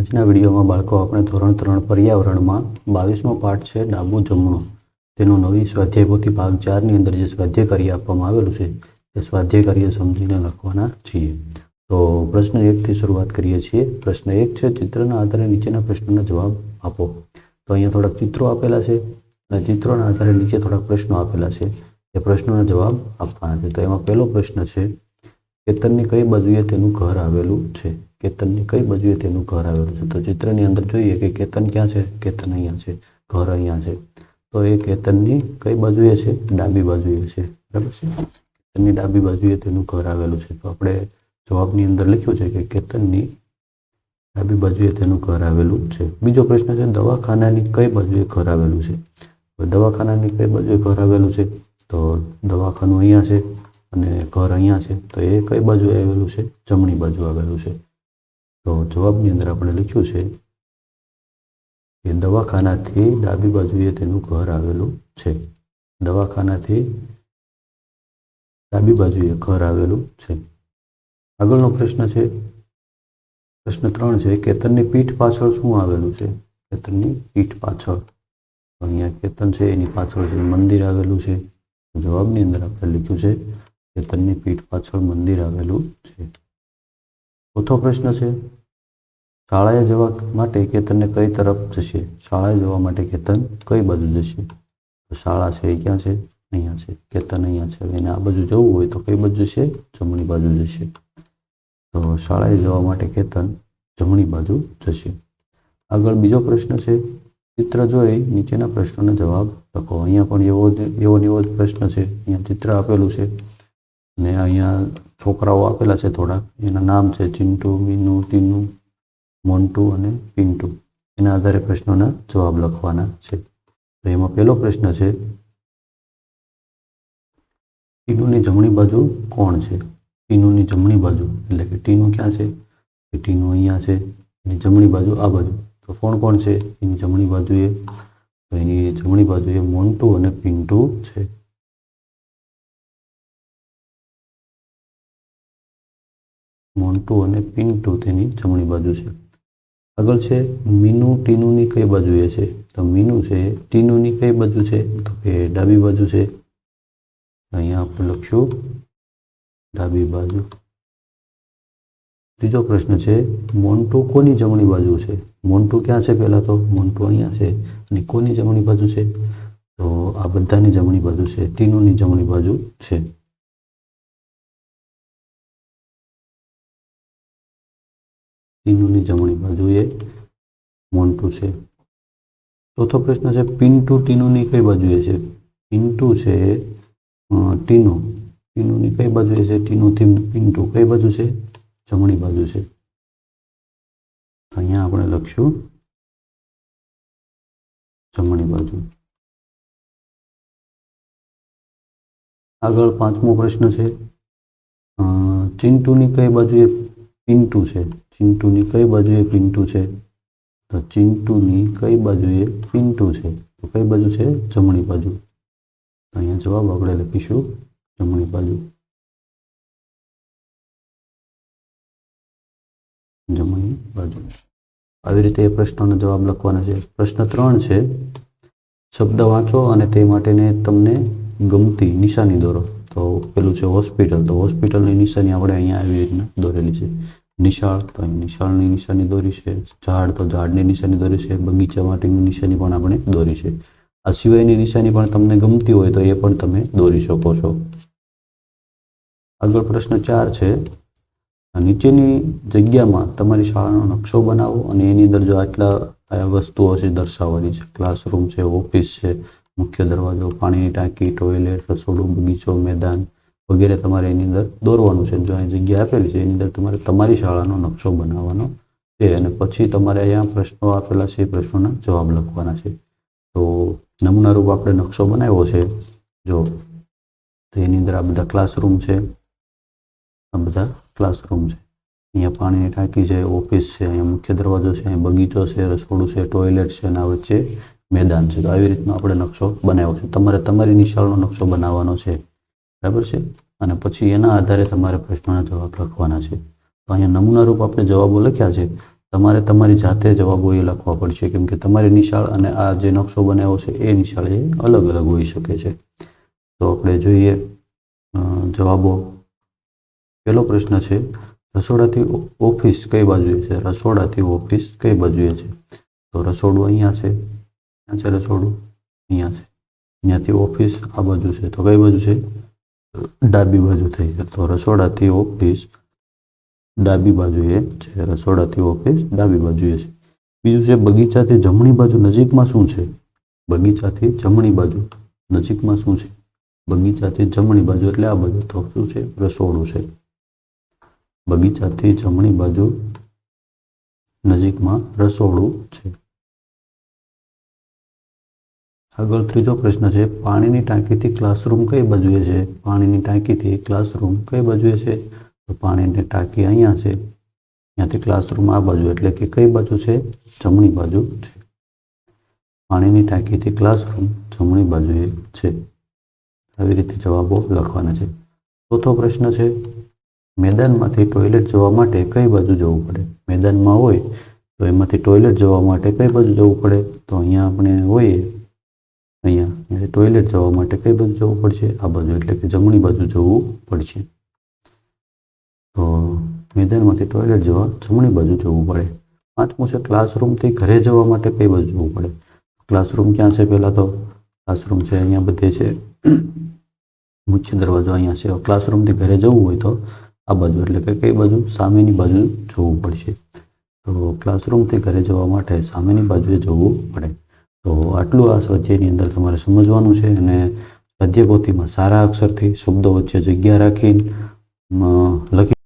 આજના વિડીયોમાં બાળકો આપણે ધોરણ ત્રણ પર્યાવરણમાં બાવીસમો પાઠ છે, ડાબું જમણું. તેનું નવી સ્વાધ્યાય ભાગ ચારની અંદર જે સ્વાધ્યાય કાર્ય આપવામાં આવેલું છે, તે સ્વાધ્યાય કાર્ય સમજીને લખવાના છીએ. તો પ્રશ્ન એકથી શરૂઆત કરીએ છીએ. પ્રશ્ન એક છે, ચિત્રના આધારે નીચેના પ્રશ્નોના જવાબ આપો. તો અહીંયા થોડાક ચિત્રો આપેલા છે અને ચિત્રોના આધારે નીચે થોડાક પ્રશ્નો આપેલા છે, એ પ્રશ્નોના જવાબ આપવાના છે. તો એમાં પહેલો પ્રશ્ન છે કેતનની કઈ બાજુએ તેનું ઘર આવેલું છે? કેતનની કઈ બાજુએ તેનું ઘર આવેલું છે? તો ચિત્રની અંદર જોઈએ કે કેતન ક્યાં છે? કેતન અહીંયા છે, ઘર અહીંયા છે. તો એ કેતનની કઈ બાજુએ છે? ડાબી બાજુએ છે. બરાબર છે? કેતનની ડાબી બાજુએ તેનું ઘર આવેલું છે. તો આપણે જવાબની અંદર લખ્યું છે કે કેતનની ડાબી બાજુએ તેનું ઘર આવેલું છે. બીજો પ્રશ્ન છે, દવાખાનાની કઈ બાજુએ ઘર આવેલું છે? દવાખાનાની કઈ બાજુએ ઘર આવેલું છે? તો દવાખાનું અહીંયા છે. અને ઘર અહીંયા છે, તો એ કઈ બાજુ આવેલું છે? જમણી બાજુ આવેલું છે. તો જવાબની અંદર આપણે લખ્યું છે કે દવાખાનાથી ડાબી બાજુએ તેનું ઘર આવેલું છે. દવાખાનાથી ડાબી બાજુએ ઘર આવેલું છે. આગળનો પ્રશ્ન છે, પ્રશ્ન ત્રણ છે, કેતનની પીઠ પાછળ શું આવેલું છે? કેતનની પીઠ પાછળ. અહીંયા કેતન છે, એની પાછળ છે મંદિર આવેલું છે. જવાબની અંદર આપણે લખ્યું છે કેતનની પીઠ પાછળ મંદિર આવેલું છે. ચોથો પ્રશ્ન છે, શાળાએ જવા માટે કેતનને કઈ તરફ જશે? શાળાએ જવા માટે કેતન કઈ બાજુ જશે? શાળા છે એ ક્યાં છે? અહીંયા છે. કેતન અહીંયા છે. એને આ બાજુ જવું હોય તો કઈ બાજુ જશે? જમણી બાજુ જશે. તો શાળાએ જવા માટે કેતન જમણી બાજુ જશે. આગળ બીજો પ્રશ્ન છે, ચિત્ર જોઈ નીચેના પ્રશ્નોના જવાબ લખો. અહીંયા પણ એવો એવો એવો જ પ્રશ્ન છે. અહીંયા ચિત્ર આપેલું છે. અને અહીંયા છોકરાઓ આપેલા છે થોડાક. એના નામ છે ચિંટુ, મીનુ, ટીનુ, મોન્ટુ અને પિન્ટુ. એના આધારે પ્રશ્નોના જવાબ લખવાના છે. તો એમાં પહેલો પ્રશ્ન છે, ટીનુની જમણી બાજુ કોણ છે? ટીનુની જમણી બાજુ, એટલે કે ટીનુ ક્યાં છે? કે ટીનુ અહીંયા છે, એની જમણી બાજુ આ બાજુ. તો કોણ કોણ છે? એની જમણી બાજુએ, તો એની જમણી બાજુએ મોન્ટુ અને પિન્ટુ છે. મોન્ટુ અને પિન્ટુ તેની જમણી બાજુ છે. આગળ છે, મીનુ ટીનુની કઈ બાજુએ છે? તો મીનુ છે, ટીનુની કઈ બાજુ છે? તો કે ડાબી બાજુ છે. અહીંયા આપણે લખશું, ડાબી બાજુ. ત્રીજો પ્રશ્ન છે, મોન્ટુ કોની જમણી બાજુ છે? મોન્ટુ ક્યાં છે પહેલાં તો? મોન્ટુ અહીંયા છે. અને કોની જમણી બાજુ છે? તો આ બધાની જમણી બાજુ છે, ટીનુની જમણી બાજુ છે. ટીનુની જમણી બાજુએ મોન્ટુ છે. ચોથો પ્રશ્ન છે, પિન્ટુ ટીનુની કઈ બાજુએ છે? પિન્ટુ છે ટીનુ. ટીનુની કઈ બાજુએ છે? ટીનુથી પિન્ટુ કઈ બાજુ છે? જમણી બાજુ છે. અહીંયા આપણે લખશું. જમણી બાજુ. આગળ પાંચમો પ્રશ્ન છે ચિંટુની કઈ બાજુએ પિન્ટુ છે. ચિંટુની કઈ બાજુએ પિન્ટુ છે? તો ચિંટુની કઈ બાજુએ પિન્ટુ છે? તો કઈ બાજુ છે? જમણી બાજુ. અહીંયા જવાબ આપણે લખીશું જમણી બાજુ. જમણી બાજુ. આવી રીતે એ પ્રશ્નોનો જવાબ લખવાના છે. પ્રશ્ન ત્રણ છે. શબ્દ વાંચો અને તે માટેને તમને ગમતી નિશાની દોરો. તો પેલું છે હોસ્પિટલ. તો હોસ્પિટલની નિશાની આપણે અહીંયા આવી રીતના દોરેલી છે. નિશાળ, તો અહીં નિશાળની નિશાની દોરી છે. ઝાડ, તો ઝાડની નિશાની દોરી છે. બગીચા માટેની નિશાની પણ આપણે દોરી છે. આ સિવાયની નિશાની પણ તમને ગમતી હોય તો એ પણ તમે દોરી શકો છો. આગળ પ્રશ્ન ચાર છે નીચેની જગ્યામાં તમારી શાળાનો નકશો બનાવો અને એની અંદર જો આટલા વસ્તુઓ છે દર્શાવવાની છે. ક્લાસરૂમ છે, ઓફિસ છે મુખ્ય દરવાજો, પાણીની ટાંકી ટોયલેટ રસોડું, બગીચો, મેદાન વગેરે તમારે એની અંદર દોરવાનું છે. જો અહીં જગ્યા આપેલી છે, એની અંદર તમારે તમારી શાળાનો નકશો બનાવવાનો છે અને પછી તમારે અહીંયા પ્રશ્નો આપેલા છે, એ પ્રશ્નોના જવાબ લખવાના છે. તો નમૂના રૂપ આપણે નકશો બનાવ્યો છે. જો તો એની અંદર આ બધા ક્લાસરૂમ છે. આ બધા ક્લાસરૂમ છે. અહીંયા પાણીની ટાંકી છે, ઓફિસ છે, અહીંયા મુખ્ય દરવાજો છે, અહીંયા બગીચો છે, રસોડું છે ટોયલેટ છે અને આ વચ્ચે મેદાન છે. તો આવી રીતનો આપણે નકશો બનાવ્યો છે. તમારે તમારી નિશાળનો નકશો બનાવવાનો છે. બરાબર છે? અને પછી એના આધારે તમારે પ્રશ્નોના જવાબ લખવાના છે. તો અહીંયા નમૂના રૂપ આપણે જવાબો લખ્યા છે. તમારે તમારી જાતે જવાબો એ લખવા પડશે. કેમ કે તમારી નિશાળ અને આ જે નકશો બનાવ્યો છે, એ નિશાળ એ અલગ અલગ હોઈ શકે છે. તો આપણે જોઈએ જવાબો. પહેલો પ્રશ્ન છે, રસોડાથી ઓફિસ કઈ બાજુએ છે? રસોડાથી ઓફિસ કઈ બાજુએ છે? તો રસોડું અહીંયા છે. ક્યાં છે અહીંયા છે. અહીંયાથી ઓફિસ આ બાજુ છે. તો કઈ બાજુ છે? ડાબી બાજુ થઈ છે. તો રસોડાથી ઓફિસ ડાબી બાજુએ છે. રસોડાથી ઓફિસ ડાબી બાજુએ છે. બીજું છે બગીચાથી જમણી બાજુ નજીકમાં શું છે? બગીચાથી જમણી બાજુ નજીકમાં શું છે? બગીચાથી જમણી બાજુ એટલે આ બાજુ. તો શું છે? રસોડું છે. બગીચાથી જમણી બાજુ નજીકમાં રસોડું છે. આગળ ત્રીજો પ્રશ્ન છે, પાણીની ટાંકીથી ક્લાસરૂમ કઈ બાજુએ છે? પાણીની ટાંકીથી ક્લાસરૂમ કઈ બાજુએ છે? તો પાણીની ટાંકી અહીંયા છે. અહીંયાથી ક્લાસરૂમ આ બાજુ, એટલે કે કઈ બાજુ છે? જમણી બાજુ છે. પાણીની ટાંકીથી ક્લાસરૂમ જમણી બાજુએ છે. આવી રીતે જવાબો લખવાના છે. ચોથો પ્રશ્ન છે, મેદાનમાંથી ટોયલેટ જવા માટે કઈ બાજુ જવું પડે? મેદાનમાં હોય તો એમાંથી ટોયલેટ જવા માટે કઈ બાજુ જવું પડે? તો અહીંયા આપણે હોઈએ ટોયલેટ જવા માટે કઈ બાજુ જવું પડશે? આ બાજુ એટલે કે જમણી બાજુ જવું પડશે. તો મેદાનમાંથી ટોયલેટ જવા, જમણી બાજુ જવું પડે. પાંચમું છે ક્લાસરૂમથી ઘરે જવા માટે કઈ બાજુ જવું પડે? ક્લાસરૂમ ક્યાં છે પહેલાં તો? ક્લાસરૂમ છે અહીંયા બધે છે. મુખ્ય દરવાજો અહીંયા છે. ક્લાસરૂમથી ઘરે જવું હોય તો આ બાજુ એટલે કે કઈ બાજુ? સામેની બાજુ જવું પડશે. તો ક્લાસરૂમથી ઘરે જવા માટે સામેની બાજુએ જવું પડે. તો આટલું આ સ્વાધ્યાયની અંદર તમારે સમજવાનું છે અને સ્વાધ્યાય પોથીમાં સારા અક્ષરથી શબ્દો વચ્ચે જગ્યા રાખીને લખી